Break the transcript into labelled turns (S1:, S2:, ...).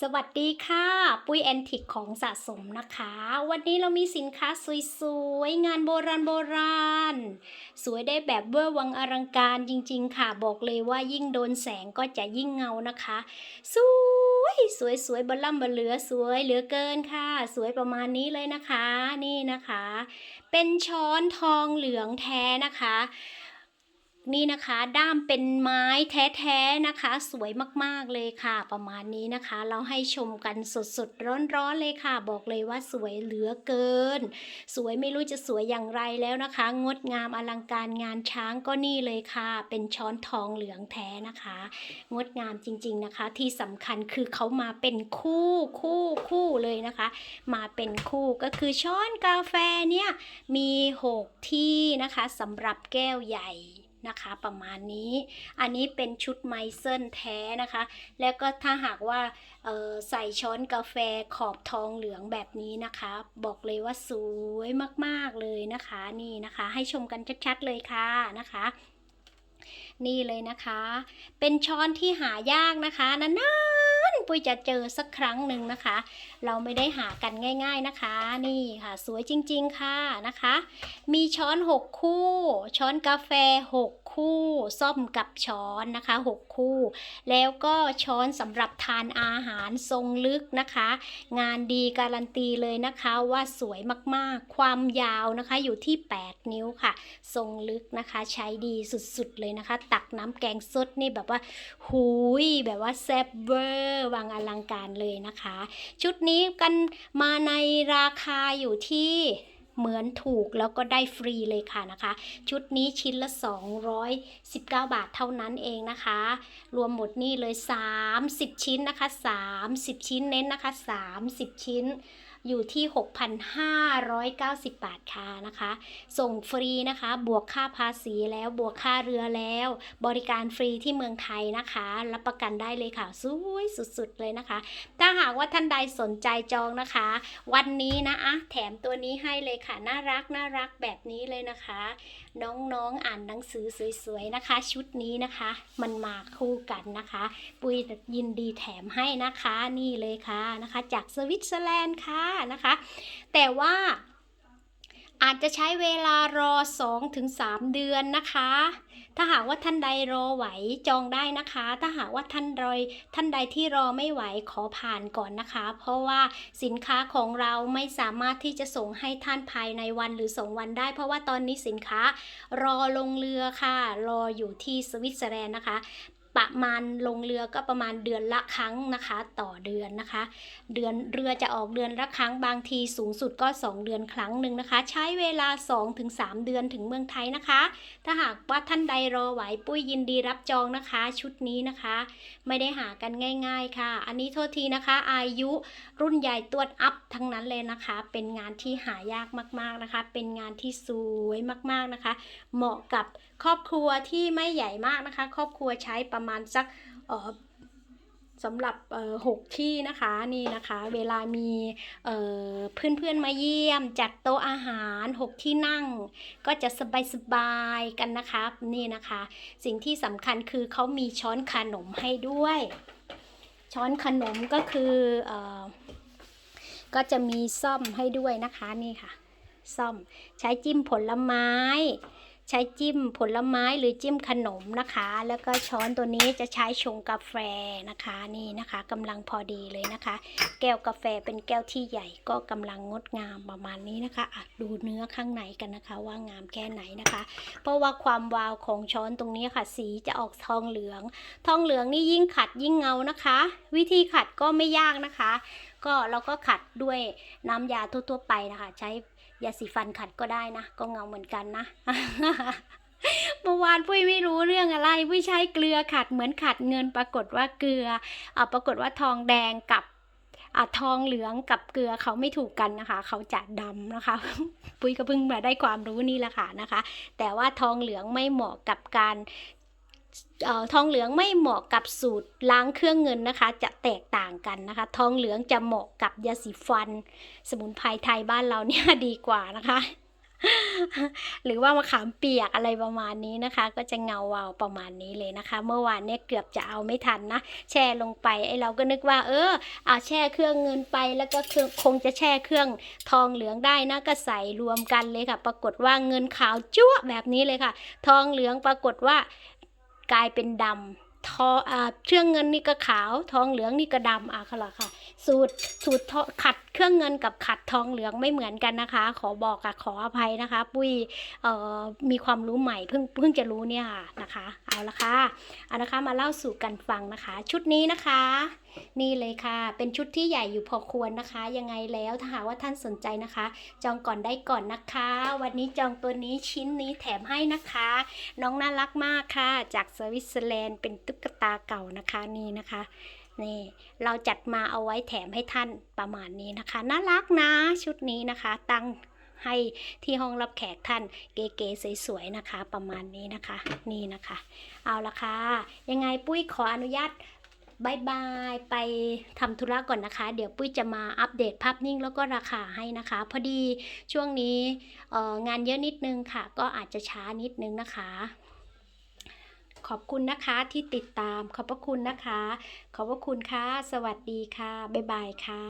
S1: สวัสดีค่ะ ปุ้ยแอนทิกของสะสมนะคะ วันนี้เรามีสินค้าสวยๆ งานโบราณโบราณ สวยได้แบบเวอร์วังอลังการจริงๆ ค่ะ บอกเลยว่ายิ่งโดนแสงก็จะยิ่งเงานะคะ สวยสวยสวยบล่ำบเหลือสวยเหลือเกินค่ะ สวยประมาณนี้เลยนะคะ นี่นะคะ เป็นช้อนทองเหลืองแท้นะคะ นี่นะคะด้ามเป็นไม้แท้ๆนะคะ สวยมากๆเลยค่ะ ประมาณนี้นะคะ เราให้ชมกันสดๆร้อนๆเลยค่ะ บอกเลยว่าสวยเหลือเกิน สวยไม่รู้จะสวยอย่างไรแล้วนะคะ งดงามอลังการงานช้างก็นี่เลยค่ะ เป็นช้อนทองเหลืองแท้นะคะ งดงามจริงๆนะคะ ที่สำคัญคือเขามาเป็นคู่คู่คู่เลยนะคะ มาเป็นคู่ก็คือช้อนกาแฟเนี่ยมีหกที่นะคะสำหรับแก้วใหญ่ นะคะประมาณนี้ อันนี้เป็นชุดไมเซิลแท้นะคะ แล้วก็ถ้าหากว่าใส่ช้อนกาแฟขอบทองเหลืองแบบนี้นะคะ บอกเลยว่าสวยมากๆเลยนะคะนี่นะคะ ให้ชมกันชัดๆเลยค่ะนะคะนี่เลยนะคะ เป็นช้อนที่หายากนะคะนาน ปุ้ยจะเจอสักครั้งหนึ่งนะคะ เราไม่ได้หากันง่าย ๆนะคะ นี่ค่ะ สวยจริง ๆ ค่ะนะคะ มีช้อน 6 คู่ ช้อนกาแฟ 6 คู่ส้อมกับช้อนนะคะ 6 คู่ แล้วก็ช้อนสำหรับทานอาหารทรงลึกนะคะ งานดีการันตีเลยนะคะว่าสวยมากๆ ความยาวนะคะอยู่ที่ 8 นิ้วค่ะ ทรงลึกนะคะ ใช้ดีสุดๆเลยนะคะ ตักน้ำแกงสดนี่แบบว่า หูยแบบว่าแซ่บเวอร์วางอลังการเลยนะคะ ชุดนี้กันมาในราคาอยู่ที่เหมือนถูกแล้วก็ได้ฟรีเลยค่ะนะคะ ชุดนี้ชิ้นละ 219 บาทเท่านั้นเองนะคะ รวมหมดนี่เลย 30 ชิ้นนะคะ 30 ชิ้นเน้นนะคะ 30 ชิ้น อยู่ที่ 6,590 บาทค่ะนะคะ ส่งฟรีนะคะ บวกค่าภาษีแล้วบวกค่าเรือแล้ว บริการฟรีที่เมืองไทยนะคะ รับประกันได้เลยค่ะสวยสุดๆเลยนะคะ ถ้าหากว่าท่านใดสนใจจองนะคะ วันนี้นะอะแถมตัวนี้ให้เลยค่ะ น่ารักน่ารักแบบนี้เลยนะคะ น้องๆอ่านหนังสือสวยๆนะคะ ชุดนี้นะคะ มันมาคู่กันนะคะ ปุยยินดีแถมให้นะคะนี่เลยค่ะนะคะ จากสวิตเซอร์แลนด์ค่ะนะคะ แต่ว่าอาจจะใช้เวลารอ 2-3 เดือนนะคะ ถ้าหากว่าท่านใดรอไหวจองได้นะคะ ถ้าหากว่าท่านรอยท่านใดที่รอไม่ไหวขอผ่านก่อนนะคะ เพราะว่าสินค้าของเราไม่สามารถที่จะส่งให้ท่านภายในวันหรือสองวันได้ เพราะว่าตอนนี้สินค้ารอลงเรือค่ะ รออยู่ที่สวิตเซอร์แลนด์นะคะ ประมาณลงเรือก็ประมาณเดือนละครั้งนะคะ ต่อเดือนนะคะ เดือนเรือจะออกเดือนละครั้งบางทีสูงสุดก็ 2 เดือนครั้งหนึ่งนะคะ ใช้เวลา 2-3 เดือนถึงเมืองไทยนะคะ ถ้าหากว่าท่านใดรอไหวปุ้ยยินดีรับจองนะคะ ชุดนี้นะคะ ไม่ได้หากันง่าย ๆค่ะ อันนี้โทษทีนะคะ อายุรุ่นใหญ่ตวดอัพทั้งนั้นเลยนะคะ เป็นงานที่หายากมากๆนะคะ เป็นงานที่สวยมากๆนะคะ เหมาะกับครอบครัวที่ไม่ใหญ่มากนะคะ ครอบครัวใช้ประมาณสักสำหรับหกที่นะคะนี่นะคะ เวลามีเอ่อนเพื่อนมาเยี่ยม จัดโต๊ะอาหารหกที่นั่ง ก็จะสบายๆกันนะคะนี่นะคะ สิ่งที่สำคัญคือเขามีช้อนขนมให้ด้วย ช้อนขนมก็คืออก็จะมีซ่อมให้ด้วยนะคะนี่ค่ะ ซ่อมใช้จิ้มผลไม้ ใช้จิ้มผลไม้หรือจิ้มขนมนะคะ แล้วก็ช้อนตัวนี้จะใช้ชงกาแฟนะคะนี่นะคะกำลังพอดีเลยนะคะ แก้วกาแฟเป็นแก้วที่ใหญ่ก็กำลังงดงามประมาณนี้นะคะะดูเนื้อข้างในกันนะคะ ว่างามแค่ไหนนะคะ เพราะว่าความวาวของช้อนตรงนี้ค่ะ สีจะออกทองเหลือง ทองเหลืองนี่ยิ่งขัดยิ่งเงานะคะ วิธีขัดก็ไม่ยากนะคะ ก็เราก็ขัดด้วยน้ำยาทั่วๆไปนะคะ ใช้ยาสีฟันขัดก็ได้นะ ก็เงาเหมือนกันนะเมื่อวานปุ้ยไม่รู้เรื่องอะไรปุ้ยใช้เกลือขัดเหมือนขัดเงินปรากฏว่าเกลืออ่าปรากฏว่าทองแดงกับอ่าทองเหลืองกับเกลือเขาไม่ถูกกันนะคะ เขาจะดำนะคะ ปุ้ยก็เพิ่งมาได้ความรู้นี่แหละค่ะนะคะ แต่ว่าทองเหลืองไม่เหมาะกับการ ทองเหลืองไม่เหมาะกับสูตรล้างเครื่องเงินนะคะ จะแตกต่างกันนะคะ ทองเหลืองจะเหมาะกับยาสีฟัน สมุนไพรไทยบ้านเราเนี่ยดีกว่านะคะ หรือว่ามะขามเปียกอะไรประมาณนี้นะคะ ก็จะเงาวาวประมาณนี้เลยนะคะ เมื่อวานเนี่ยเกือบจะเอาไม่ทันนะ แช่ลงไปไอ้เราก็นึกว่า เออเอาแช่เครื่องเงินไปแล้วก็คงคงจะแช่เครื่องทองเหลืองได้นะก็ใส่รวมกันเลยค่ะ ปรากฏว่าเงินขาวจั๊วแบบนี้เลยค่ะ ทองเหลืองปรากฏว่า กลายเป็นดำทออ่าเครื่องเงินนี่ก็ขาว ทองเหลืองนี่ก็ดำอะค่ะล่ะค่ะ สูตรสูตรขัดเครื่องเงินกับขัดทองเหลืองไม่เหมือนกันนะคะ ขอบอกอะขออภัยนะคะ ปุ้ยเอ่อมีความรู้ใหม่เพิ่งเพิ่งจะรู้เนี่ยค่ะนะคะ เอาละค่ะเอานะคะมาเล่าสู่กันฟังนะคะ ชุดนี้นะคะ นี่เลยค่ะ เป็นชุดที่ใหญ่อยู่พอควรนะคะ ยังไงแล้วถ้าหากว่าท่านสนใจนะคะ จองก่อนได้ก่อนนะคะ วันนี้จองตัวนี้ชิ้นนี้แถมให้นะคะ น้องน่ารักมากค่ะ จากสวิตเซอร์แลนด์เป็นตุ๊กตาเก่านะคะนี่นะคะนี่เราจัดมาเอาไว้แถมให้ท่านประมาณนี้นะคะ น่ารักนะชุดนี้นะคะ ตั้ง ให้ที่ห้องรับแขกท่านเก๋ๆสวยๆนะคะ ประมาณนี้นะคะนี่นะคะ เอาละค่ะยังไงปุ้ยขออนุญาตบายบายไปทำธุระก่อนนะคะ เดี๋ยวปุ้ยจะมาอัปเดตภาพนิ่งแล้วก็ราคาให้นะคะ พอดีช่วงนี้งานเยอะนิดนึงค่ะ ก็อาจจะช้านิดนึงนะคะ ขอบคุณนะคะที่ติดตามขอบพระคุณนะคะ ขอบพระคุณค่ะ สวัสดีค่ะ บ๊ายบายค่ะ